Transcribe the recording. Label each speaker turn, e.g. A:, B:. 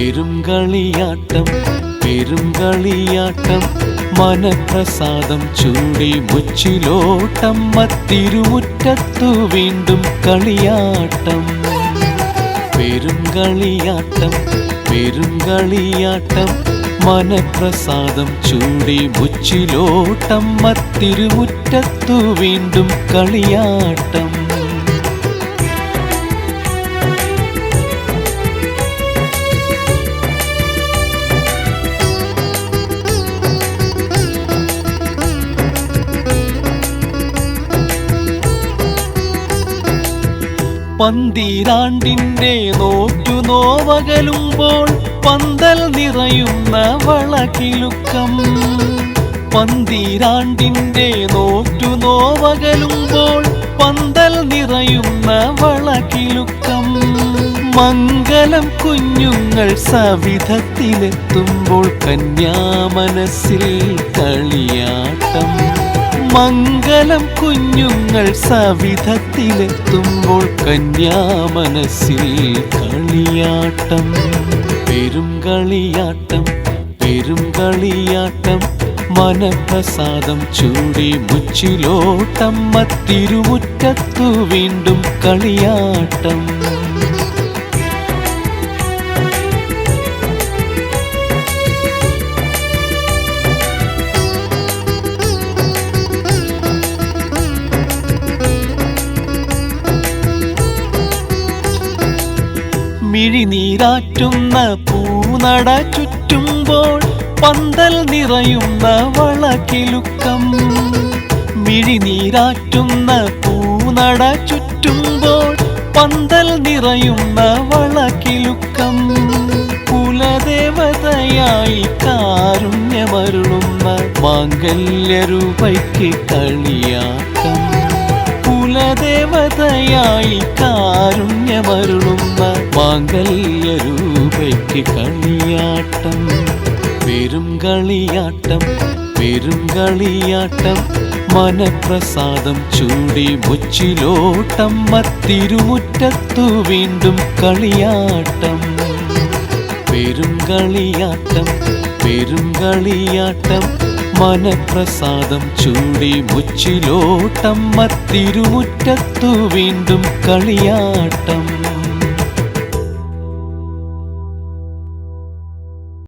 A: പെരുങ്കളിയാട്ടം പെരുങ്കളിയാട്ടം മനപ്രസാദം ചൂടി മുച്ചിലോട്ടം മത്തിരുമുറ്റത്തു വീണ്ടും കളിയാട്ടം. പെരുങ്കളിയാട്ടം പെരുങ്കളിയാട്ടം മനപ്രസാദം ചൂടി മുച്ചിലോട്ടം മത്തിരുമുറ്റത്തു വീണ്ടും കളിയാട്ടം. പന്തീരാണ്ടിന്റെ നോറ്റു നോവകലുമ്പോൾ പന്തൽ നിറയുന്ന വളകിലുക്കം. നോറ്റു നോവകലുമ്പോൾ പന്തൽ നിറയുന്ന വളകിലുക്കം. മംഗലം കുഞ്ഞുങ്ങൾ സവിധത്തിലെത്തുമ്പോൾ കന്യാമനസ്സിൽ കളിയാട്ടം. മംഗലം കുഞ്ഞുങ്ങൾ സവിധത്തിലെത്തുമ്പോൾ കന്യാമനസിൽ കളിയാട്ടം പെരും കളിയാട്ടം പെരും കളിയാട്ടം മനപ്രസാദം ചൂടി മുച്ചിലോട്ടമ്മ തിരുമുറ്റത്തു വീണ്ടും കളിയാട്ടം. മിഴിനീരാറ്റുന്ന പൂനട ചുറ്റുമ്പോൾ പന്തൽ നിറയുന്ന വളകിലുക്കം മിഴിനീരാറ്റുന്ന പൂനട ചുറ്റുമ്പോൾ പന്തൽ നിറയുന്ന വളകിലുക്കം കുലദേവതയായി കാരുണ്യമരുളുന്ന മാംഗല്യരൂപയ്ക്ക് കളിയാട്ടം കുലദേവതയായി കാരുണ്യമരുളുന്ന മാംഗല്യരൂപയ്ക്ക് കളിയാട്ടം വെറും കളിയാട്ടം വെറും പെരുങ്കളിയാട്ടം മനപ്രസാദം ചൂടി മുച്ചിലോട്ടം മത്തിരുമുറ്റത്തു വീണ്ടും കളിയാട്ടം. വെറും കളിയാട്ടം വെറും പെരുങ്കളിയാട്ടം മനപ്രസാദം ചൂടി മുച്ചിലോട്ടമ്മ തിരുമുറ്റത്തു വീണ്ടും കളിയാട്ടം.